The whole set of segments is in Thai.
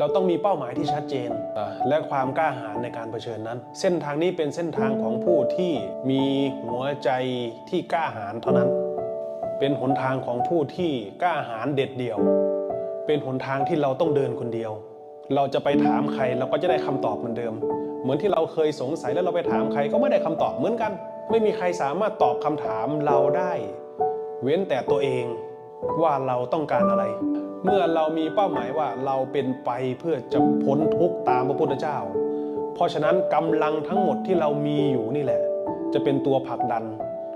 เราต้องมีเป้าหมายที่ชัดเจนอะและความกล้าหาญในการเผชิญนั้น เส้นทางนี้เป็นเส้นทางของผู้ที่มีหัวใจที่กล้าหาญเท่านั้น เป็นหนทางของผู้ที่กล้าหาญเด็ดเดี่ยว เป็นหนทางที่เราต้องเดินคนเดียว เราจะไปถามใครเราก็จะได้คำตอบเหมือนเดิม เหมือนที่เราเคยสงสัยแล้วเราไปถามใครก็ไม่ได้คำตอบเหมือนกัน ไม่มีใครสามารถตอบคำถามเราได้ เว้นแต่ตัวเองว่าเราต้องการอะไร เมื่อเรามีเป้าหมายว่าเราเป็นไปเพื่อจะพ้นทุกข์ตามพระพุทธเจ้า เพราะฉะนั้นกำลังทั้งหมดที่เรามีอยู่นี่แหละ จะเป็นตัวผลักดัน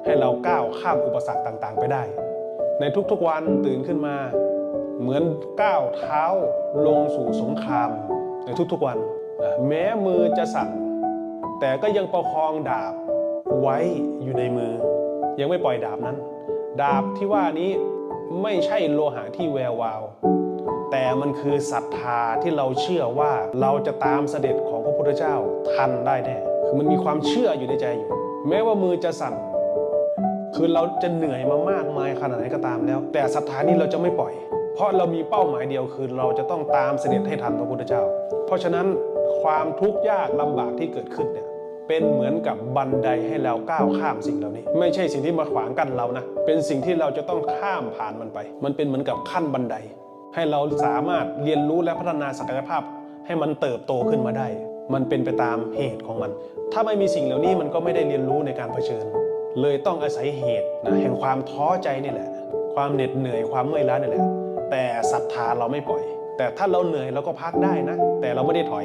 ให้เราก้าวข้ามอุปสรรคต่างๆ ไปได้ ในทุกๆวันตื่นขึ้นมา เหมือนก้าวเท้าลงสู่สงคราม ในทุกๆวัน แม้มือจะสั่นแต่ก็ยังประคองดาบไว้อยู่ในมือ ยังไม่ปล่อยดาบนั้น ดาบที่ว่านี้ ไม่ใช่โลหะที่แวววาว แต่มันคือศรัทธาที่เราเชื่อว่าเราจะตามเสด็จของพระพุทธเจ้าทันได้แน่คือมันมีความเชื่ออยู่ในใจอยู่ แม้ว่ามือจะสั่น คือเราจะเหนื่อยมามากมายขนาดไหนก็ตามแล้ว แต่ศรัทธานี้เราจะไม่ปล่อย เพราะเรามีเป้าหมายเดียวคือเราจะต้องตามเสด็จให้ทันพระพุทธเจ้า เพราะฉะนั้นความทุกข์ยากลำบากที่เกิดขึ้นเนี่ย เป็นเหมือนกับบันไดให้เราก้าวข้ามสิ่งเหล่านี้ ไม่ใช่สิ่งที่มาขวางกั้นเรานะ เป็นสิ่งที่เราจะต้องข้ามผ่านมันไป มันเป็นเหมือนกับขั้นบันได ให้เราสามารถเรียนรู้และพัฒนาศักยภาพ ให้มันเติบโตขึ้นมาได้ มันเป็นไปตามเหตุของมัน ถ้าไม่มีสิ่งเหล่านี้มันก็ไม่ได้เรียนรู้ในการเผชิญ เลยต้องอาศัยเหตุนะแห่งความท้อใจนี่แหละ ความเหน็ดเหนื่อยความเมื่อยล้านี่แหละ แต่ศรัทธาเราไม่ปล่อย แต่ถ้าเราเหนื่อยเราก็พักได้นะ แต่เราไม่ได้ถอย